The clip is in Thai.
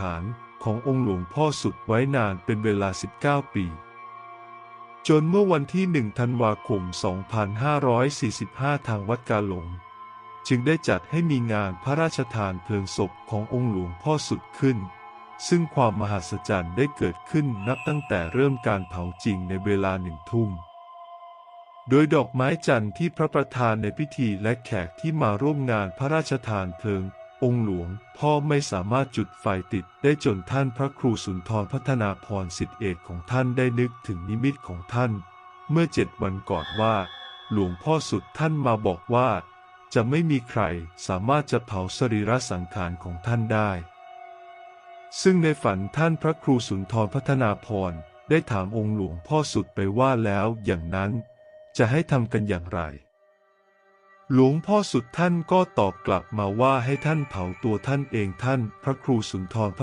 ขารขององค์หลวงพ่อสุดไว้นานเป็นเวลา 19 ปี จนเมื่อวันที่ 1 ธันวาคม 2545 ทางวัดกาหลง จึงได้จัดให้มีงานพระราชทานเพลิงศพขององค์หลวงพ่อสุดขึ้น ซึ่งความมหัศจรรย์ได้เกิดขึ้นนับตั้งแต่เริ่มการเผาจริงในเวลาหนึ่งทุ่มโดยดอกไม้จันทร์ที่พระประธานในพิธีและแขกที่มาร่วมงานพระราชทานเพลิง องค์หลวงพ่อไม่สามารถจุดไฟติดได้จนท่านพระครูสุนทรพัฒนาพรสิทธิเอกของท่านได้นึกถึงนิมิตของท่าน เมื่อเจ็ดวันก่อนว่า หลวงพ่อสุดท่านมาบอกว่า จะไม่มีใครสามารถจะเผาสรีระสังขารของท่านได้ ซึ่งในฝันท่านพระครูสุนทรพัฒนาพรได้ถามองค์หลวงพ่อสุดไปว่าแล้วอย่างนั้น จะให้ทำกันอย่างไร หลวงพ่อสุดท่านก็ตอบกลับมาว่าให้ท่านเผาตัวท่านเองท่าน พระครูสุนทรพ